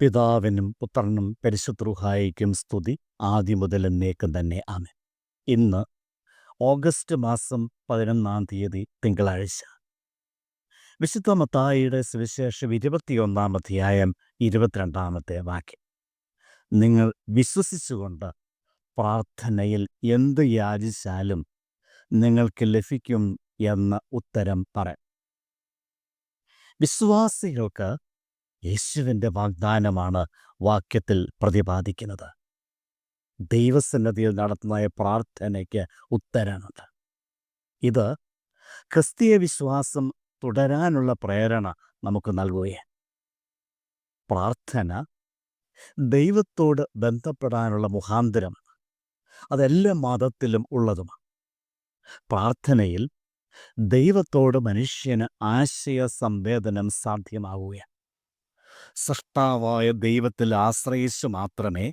പിതാവിനും പുത്രനും പരിശുദ്ധ്രുഹായിക്കും സ്തുതി. ആദ്യം മുതൽ എന്നേക്കും തന്നെ. ആമൻ. ഇന്ന് ഓഗസ്റ്റ് മാസം പതിനൊന്നാം തീയതി തിങ്കളാഴ്ച. വിശുദ്ധ മത്തായിയുടെ സുവിശേഷം ഇരുപത്തിയൊന്നാം അധ്യായം ഇരുപത്തിരണ്ടാമത്തെ വാക്യം. നിങ്ങൾ വിശ്വസിച്ചുകൊണ്ട് പ്രാർത്ഥനയിൽ എന്ത് യാചിച്ചാലും നിങ്ങൾക്ക് ലഭിക്കും എന്ന ഉത്തരം പറ. വിശ്വാസികൾക്ക് യേശുവിന്റെ വാഗ്ദാനമാണ് വാക്യത്തിൽ പ്രതിപാദിക്കുന്നത്. ദൈവസന്നദ്ധിയിൽ നടത്തുന്ന പ്രാർത്ഥനയ്ക്ക് ഉത്തരമുണ്ട്. ഇത് ക്രിസ്തീയ വിശ്വാസം തുടരാനുള്ള പ്രേരണ നമുക്ക് നൽകുകയാണ്. പ്രാർത്ഥന ദൈവത്തോട് ബന്ധപ്പെടാനുള്ള മുഖാന്തരം അതെല്ലാ മതത്തിലും ഉള്ളതുമാണ്. പ്രാർത്ഥനയിൽ ദൈവത്തോട് മനുഷ്യന് ആശയ സംവേദനം സാധ്യമാവുകയാണ്. സൃഷ്ടാവായ ദൈവത്തിൽ ആശ്രയിച്ചു മാത്രമേ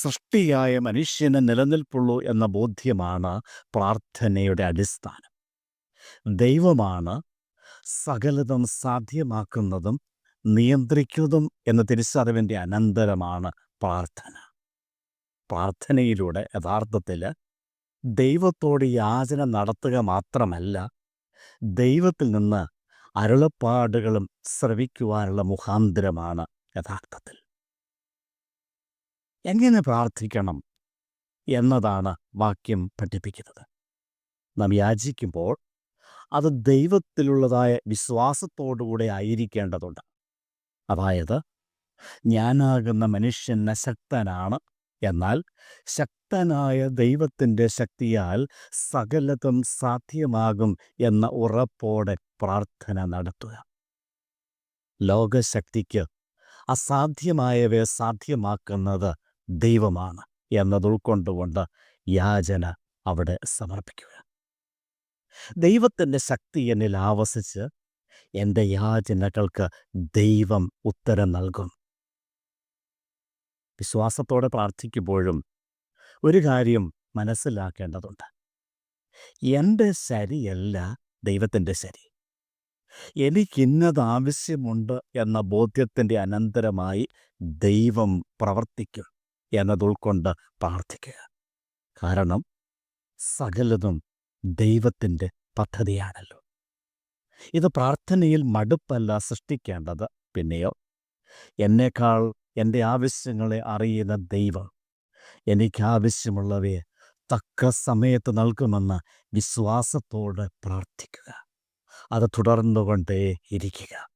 സൃഷ്ടിയായ മനുഷ്യന് നിലനിൽപ്പുള്ളൂ എന്ന ബോധ്യമാണ് പ്രാർത്ഥനയുടെ അടിസ്ഥാനം. ദൈവമാണ് സകലതും സാധ്യമാക്കുന്നതും നിയന്ത്രിക്കുന്നതും എന്ന തിരിച്ചറിവിന്റെ അനന്തരമാണ് പ്രാർത്ഥന. പ്രാർത്ഥനയിലൂടെ യഥാർത്ഥത്തിൽ ദൈവത്തോട് യാചന നടത്തുക മാത്രമല്ല ദൈവത്തിൽ നിന്ന് അരുളപ്പാടുകളും ശ്രവിക്കുവാനുള്ള മുഖാന്തരമാണ് യഥാർത്ഥത്തിൽ. എങ്ങനെ പ്രാർത്ഥിക്കണം എന്നതാണ് വാക്യം പഠിപ്പിക്കുന്നത്. നാം യാചിക്കുമ്പോൾ അത് ദൈവത്തിലുള്ളതായ വിശ്വാസത്തോടുകൂടെ ആയിരിക്കേണ്ടതുണ്ട്. അതായത് ഞാനാകുന്ന മനുഷ്യൻ അശക്തനാണ് എന്നാൽ ശക്തനായ ദൈവത്തിന്റെ ശക്തിയാൽ സകലതും സാധ്യമാകും എന്ന ഉറപ്പോടെ പ്രാർത്ഥന നടത്തുക. ലോകശക്തിക്ക് അസാധ്യമായവയെ സാധ്യമാക്കുന്നത് ദൈവമാണ് എന്നത് ഉൾക്കൊണ്ടുകൊണ്ട് യാചന അവിടെ സമർപ്പിക്കുക. ദൈവത്തിന്റെ ശക്തി എന്നിൽ ആവസിച്ച് എന്റെ യാചനകൾക്ക് ദൈവം ഉത്തരം നൽകും. വിശ്വാസത്തോടെ പ്രാർത്ഥിക്കുമ്പോഴും ഒരു കാര്യം മനസ്സിലാക്കേണ്ടതുണ്ട്. എന്റെ ശരിയല്ല ദൈവത്തിന്റെ ശരി. എനിക്കിന്നത് ആവശ്യമുണ്ട് എന്ന ബോധ്യത്തിന്റെ അനന്തരമായി ദൈവം പ്രവർത്തിക്കും എന്നതുൾക്കൊണ്ട് പ്രാർത്ഥിക്കുക. കാരണം സകലതും ദൈവത്തിന്റെ പദ്ധതിയാണല്ലോ. ഇത് പ്രാർത്ഥനയിൽ മടുപ്പല്ല സൃഷ്ടിക്കേണ്ടത്. പിന്നെയോ എന്നേക്കാൾ എന്റെ ആവശ്യങ്ങളെ അറിയുന്ന ദൈവം എനിക്കാവശ്യമുള്ളവയെ തക്ക സമയത്ത് നൽകുമെന്ന് വിശ്വാസത്തോടെ പ്രാർത്ഥിക്കുക. അത് തുടർന്നുകൊണ്ടേ ഇരിക്കുക.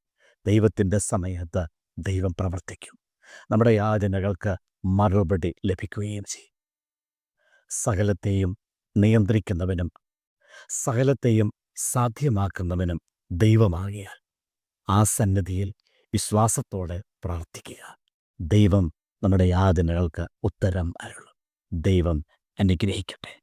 ദൈവത്തിന്റെ സമയത്ത് ദൈവം പ്രവർത്തിക്കും. നമ്മുടെ യാചനകൾക്ക് മറുപടി ലഭിക്കുകയും ചെയ്യും. സകലത്തെയും നിയന്ത്രിക്കുന്നവനും സകലത്തെയും സാധ്യമാക്കുന്നവനും ദൈവമാകിയാൽ ആ സന്നിധിയിൽ വിശ്വാസത്തോടെ പ്രാർത്ഥിക്കുക. ദൈവം നമ്മുടെ യാതനകൾക്ക് ഉത്തരം അരുളും. ദൈവം അനുഗ്രഹിക്കട്ടെ.